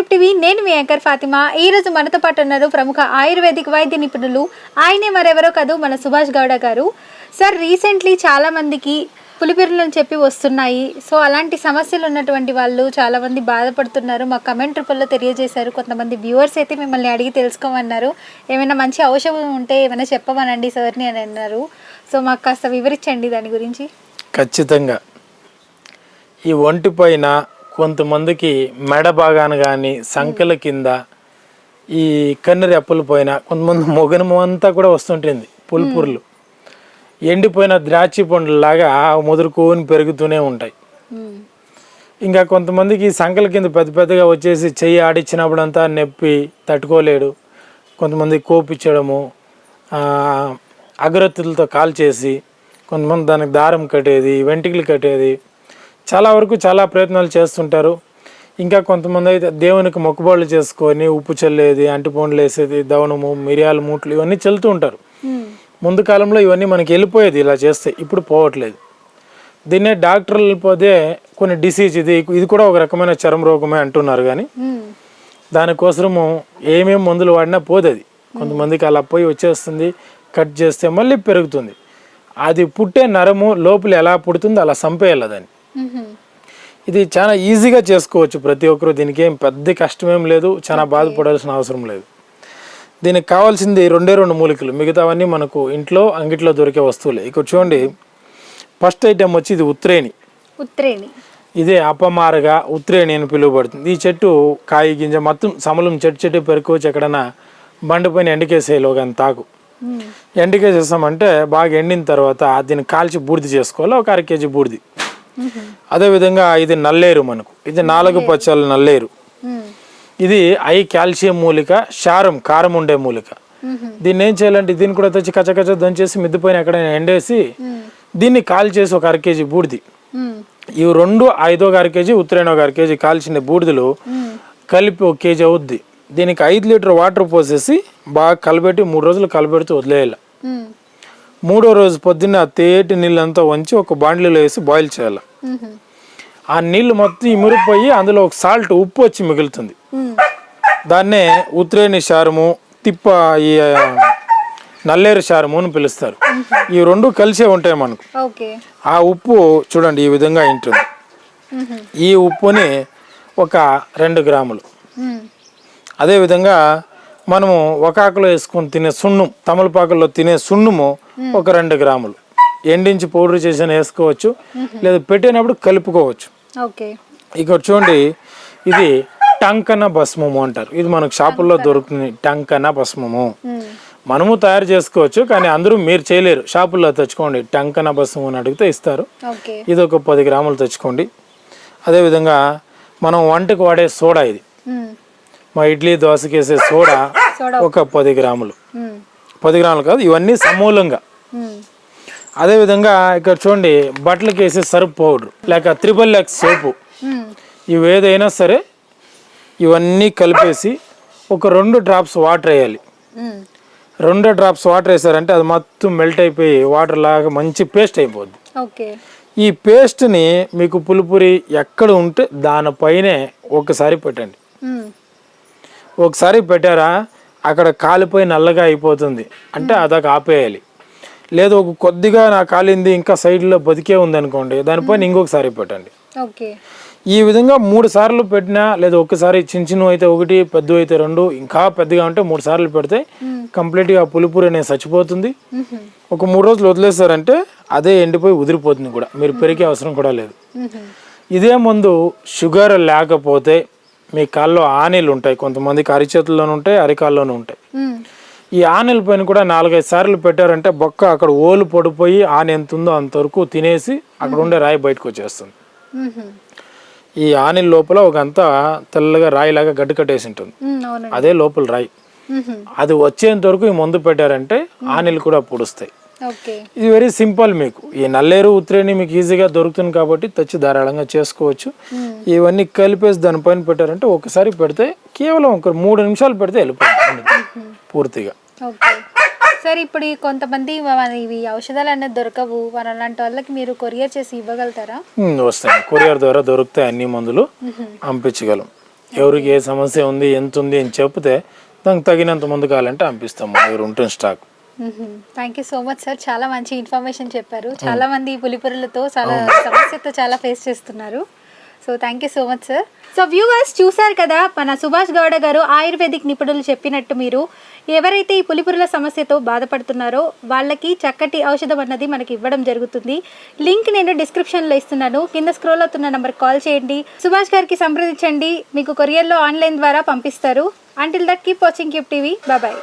Flagship TV నేను మీ anchor Fatima. ఈ రోజు మనతో పాటు ఉన్నారు ప్రముఖ ఆయుర్వేదిక్ వైద్య నిపుణులు ఆయనే మరెవరో కాదు మన సుభాష్ గౌడ గారు. సార్ రీసెంట్లీ చాలా మందికి పులిపిరులను చెప్పి వస్తున్నాయి. సో అలాంటి సమస్యలు ఉన్నటువంటి వాళ్ళు చాలామంది బాధపడుతున్నారు. మా కమెంట్ రూపంలో తెలియజేశారు. కొంతమంది వ్యూవర్స్ అయితే మిమ్మల్ని అడిగి తెలుసుకోమన్నారు. ఏమైనా మంచి ఔషధం ఉంటే ఏమైనా చెప్పమనండి సార్ని అని అన్నారు. సో మాకు కాస్త వివరించండి దాని గురించి. ఖచ్చితంగా. ఈ ఒంటి పైన కొంతమందికి మెడ భాగాన కానీ సంకల కింద ఈ కన్నెరి అప్పుల పైన కొంతమంది మొగనము అంతా కూడా వస్తుంటుంది పులుపురులు. ఎండిపోయిన ద్రాక్ష పండ్లలాగా ముదురుకోని పెరుగుతూనే ఉంటాయి. ఇంకా కొంతమందికి సంకల కింద పెద్ద పెద్దగా వచ్చేసి చెయ్యి ఆడిచ్చినప్పుడంతా నొప్పి తట్టుకోలేడు. కొంతమంది కోపించడము అగరత్తులతో అగరత్తులతో కాల్చేసి కొంతమంది దానికి దారం కట్టేది వెంట్రుకలు కట్టేది చాలా వరకు చాలా ప్రయత్నాలు చేస్తుంటారు ఇంకా కొంతమంది అయితే దేవునికి మొక్కుబడులు చేసుకొని ఉప్పు చల్లేది అంటిపండ్లు వేసేది దవనము మిరియాల మూట్లు ఇవన్నీ చల్లుతూ ఉంటారు. ముందు కాలంలో ఇవన్నీ మనకి వెళ్ళిపోయేది ఇలా చేస్తే ఇప్పుడు పోవట్లేదు దీన్నే డాక్టర్లు పోతే కొన్ని డిసీజ్ ఇది ఇది కూడా ఒక రకమైన చర్మ రోగమే అంటున్నారు కానీ. దానికోసము ఏమేమి మందులు వాడినా పోదది కొంతమందికి అలా పోయి వచ్చేస్తుంది కట్ చేస్తే మళ్ళీ పెరుగుతుంది అది పుట్టే నరము లోపల ఎలా పుడుతుందో అలా చంపేయాలి దాన్ని. ఇది చాలా ఈజీగా చేసుకోవచ్చు ప్రతి ఒక్కరు. దీనికి ఏం పెద్ద కష్టమేం లేదు. చాలా బాధపడాల్సిన అవసరం లేదు. దీనికి కావాల్సింది రెండే రెండు మూలికలు. మిగతావన్నీ మనకు ఇంట్లో అంగిట్లో దొరికే వస్తువులే. ఇక్కడ చూడండి. ఫస్ట్ ఐటెం వచ్చి ఇది ఉత్రేణి ఉత్రేణి ఇదే అపమారగా ఉత్రేణి అని పిలువబడుతుంది. ఈ చెట్టు కాయ గింజ మొత్తం సమలం చెట్టు చెట్టు పెరుకోవచ్చు ఎక్కడన్నా. బండిపైన ఎండకేసేయాలి ఒక తాకు. ఎండకేసేసామంటే బాగా ఎండిన తర్వాత దీన్ని కాల్చి బూడిద చేసుకోవాలి? ఒక అర కేజీ బూడిది. అదేవిధంగా ఇది నల్లేరు మనకు ఇది నాలుగు పచ్చల నల్లేరు. ఇది ఐ కాల్షియం మూలిక శారం కారం ఉండే మూలిక. దీన్ని ఏం చేయాలంటే దీన్ని కూడా తెచ్చి కచ్చకచ్చ దంచేసి మిద్దిపైన ఎక్కడైనా ఎండేసి. దీన్ని కాల్ చేసి ఒక అర కేజీ బూడిది. ఇవి రెండు ఐదో కేజీ ఉత్తరైన ఒక అర కేజీ కాల్చిన బూడిదలు. కలిపి ఒక కేజీ అవుద్ది దీనికి ఐదు లీటర్ వాటర్ పోసేసి బాగా కలబెట్టి మూడు రోజులు కలబెడుతూ వదిలేయాలి. మూడో రోజు పొద్దున్న తేటి నీళ్ళంతా వంచి ఒక బాండ్లీలో వేసి బాయిల్ చేయాలి. ఆ నీళ్ళు మొత్తం ఇమిరిపోయి అందులో ఒక సాల్ట్ ఉప్పు వచ్చి మిగులుతుంది. దాన్నే ఉత్రేణి శారము తిప్ప ఈ నల్లేరు శారము అని పిలుస్తారు ఈ రెండు కలిసే ఉంటాయి మనకు ఆ ఉప్పు చూడండి ఈ విధంగా ఉంటుంది. ఈ ఉప్పుని ఒక రెండు గ్రాములు. అదేవిధంగా మనము ఒక ఆకులో వేసుకొని తినే సున్నం తమలపాకుల్లో తినే సున్నము ఒక రెండు గ్రాములు. ఎండించి పౌడర్ చేసిన వేసుకోవచ్చు లేదా పెట్టినప్పుడు కలుపుకోవచ్చు. ఇక్కడ చూడండి ఇది టంకన భస్మము అంటారు. ఇది మనకు షాపుల్లో దొరుకుతుంది టంకన భస్మము. మ్మ్. మనము తయారు చేసుకోవచ్చు కానీ అందరూ మీరు చేయలేరు. షాపుల్లో తెచ్చుకోండి టంకన భస్మం అని అడిగితే ఇస్తారు. ఇది ఒక పది గ్రాములు తెచ్చుకోండి. అదేవిధంగా మనం వంటకు వాడే సోడా ఇది. మా ఇడ్లీ దోశకి వేసే సోడా ఒక పది గ్రాములు. పది గ్రాములు కాదు ఇవన్నీ సమూలంగా. అదేవిధంగా ఇక్కడ చూడండి బట్టలకి వేసే సర్ఫ్ పౌడర్ లేక త్రిబుల్ ఎక్స్ సోపు. ఇవి ఏదైనా సరే ఇవన్నీ కలిపేసి ఒక రెండు డ్రాప్స్ వాటర్ వేయాలి. రెండు డ్రాప్స్ వాటర్ వేసారంటే అది మొత్తం మెల్ట్ అయిపోయి వాటర్ లాగా మంచి పేస్ట్ అయిపోద్ది ఈ పేస్ట్ని మీకు పులిపురి ఎక్కడ ఉంటే దానిపైనే ఒకసారి పెట్టండి. ఒకసారి పెట్టారా? అక్కడ కాలిపోయి నల్లగా అయిపోతుంది. అంటే అదొక ఆపేయాలి. లేదు ఒక కొద్దిగా నా కాలింది ఇంకా సైడ్లో బతికే ఉంది అనుకోండి దానిపైన ఇంకొకసారి పెట్టండి. ఓకే. ఈ విధంగా మూడు సార్లు పెట్టినా లేదా ఒకసారి చిన్న చిన్నవి అయితే ఒకటి పెద్ద అయితే రెండు ఇంకా పెద్దగా ఉంటే మూడు సార్లు పెడితే కంప్లీట్గా పులిపూరి అనేది చచ్చిపోతుంది. ఒక మూడు రోజులు వదిలేస్తారంటే అదే ఎండిపోయి ఉదిరిపోతుంది కూడా. మీరు పెరిగే అవసరం కూడా లేదు. ఇదే ముందు షుగర్ లేకపోతే మీ కాల్లో ఆనీలు ఉంటాయి. కొంతమందికి అరిచేతుల్లోనూ ఉంటాయి అరికాల్లోనూ ఉంటాయి. ఈ ఆనెల పైన కూడా నాలుగైదు సార్లు పెట్టారంటే బొక్క అక్కడ ఓలు పడిపోయి ఆనె ఎంత ఉందో అంతవరకు తినేసి అక్కడ ఉండే రాయి బయటకు వచ్చేస్తుంది. ఈ ఆనెల లోపల ఒక అంతా తెల్లగా రాయిలాగా గడ్డి కట్టేసి ఉంటుంది అదే లోపల రాయి. అది వచ్చేంత వరకు ఈ మందు పెట్టారంటే ఆనెలు కూడా పొడుస్తాయి. ఇది వెరీ సింపుల్ మీకు. ఈ నల్లేరు ఉత్రేణి మీకు ఈజీగా దొరుకుతుంది కాబట్టి తెచ్చి ధారాళంగా చేసుకోవచ్చు. ఇవన్నీ కలిపేసి దానిపైన పెట్టారంటే ఒకసారి పెడితే కేవలం ఒక మూడు నిమిషాలు పెడితే వెళ్ళిపోతుంది. పూర్తిగా. సార్ ఇప్పుడు కొంతమంది ఇవి ఔషధాలు అనేది దొరకవు. అలాంటి వాళ్ళకి మీరు కొరియర్ చేసి ఇవ్వగలుగుతారా? వస్తాయి. కొరియర్ ద్వారా దొరుకుతాయి అన్ని మందులు. పంపించగలం ఎవరికి ఏ సమస్య ఉంది ఎంత ఉంది అని చెప్తే దానికి తగినంత ముందు కావాలంటే పంపిస్తాం మా దగ్గర ఉంటుంది stock. Thank you so much sir చాలా మంచి ఇన్ఫర్మేషన్ చెప్పారు. చాలా మంది పులిపురులతో చాలా సమస్యతో చాలా ఫేస్ చేస్తున్నారు. So thank you so much sir so viewers చూశారు కదా మన సుభాష్ గౌడ గారు ఆయుర్వేదిక్ నిపుణులు చెప్పినట్టు మీరు ఎవరైతే ఈ పులిపురుల సమస్యతో బాధపడుతున్నారో వాళ్ళకి చక్కటి ఔషధం అన్నది మనకి ఇవ్వడం జరుగుతుంది. లింక్ నేను డిస్క్రిప్షన్లో ఇస్తున్నాను. కింద స్క్రోల్ అవుతున్న నెంబర్ కాల్ చేయండి. సుభాష్ గారికి సంప్రదించండి. మీకు కొరియర్లో ఆన్లైన్ ద్వారా పంపిస్తారు. Until that keep watching keep TV bye